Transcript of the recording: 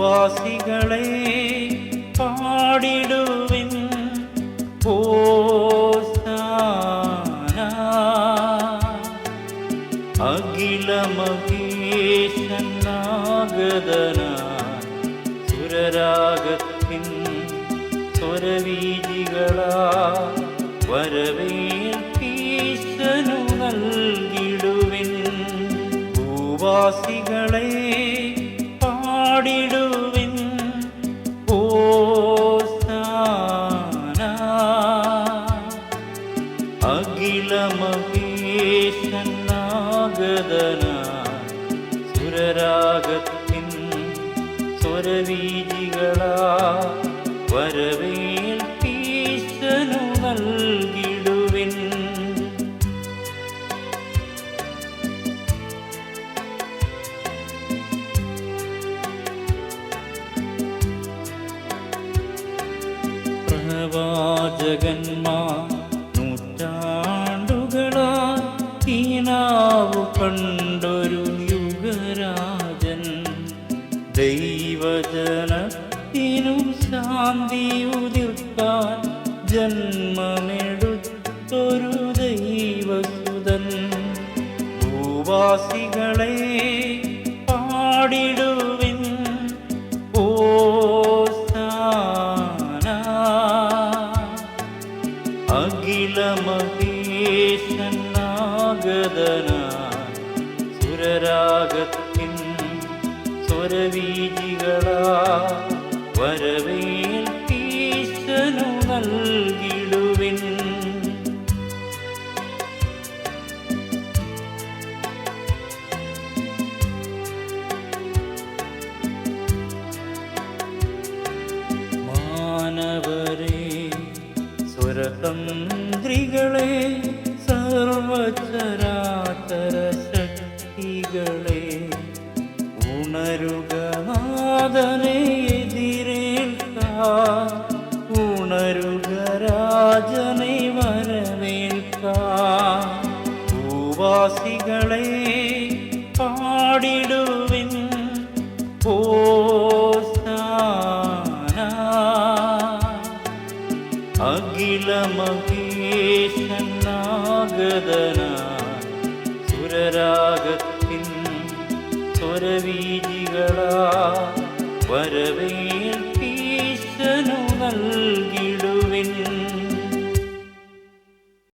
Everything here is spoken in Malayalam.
ഭൂവാസികളെ പാടിടുവിൻ ഓസാന അഖിലമഹേശനാഗതന സുരരാഗത്തിൻ സ്വരവീജികളാ വരവേൽപ്പീശനു നൽകിടുവിൻ ഭൂവാസികളെ അഖിലമഹേശനാഗതന സുരരാഗത്തിൻ സ്വരവീജികളാ വരവേൽപ്പീശനു നൽകിടുവിൻ. പ്രവാചകന്മാർ നൂറ്റാണ്ടുകളാ ഈനാവു കണ്ടൊരു യുഗരാജൻ. ദൈവജനത്തിനും ശാന്തി ഉതിർക്കാൻ ജന്മമെടുത്തൊരു ദൈവസുതൻ. ഭൂവാസികളെ പാടിടുവിൻ അഖിലമഹേശനാഗതന സുരരാഗത്തിൻ സ്വരവീജികളാ വരവേൽപ്പീശനു നൽകിടുവിൻ. മാനവരെ സ്വരതന്ത്രികളെ ശക്തികളെ ഉണരുക നാഥനെ ഉണരുക രാജനെ വരവേൽക്കാൻ. പാടിടുവിൻ. ഓസാന അഖിലമഹേശനാഗതന സുരരാഗത്തിൻ സ്വരവീജികളാ നൽകിടുവിൻ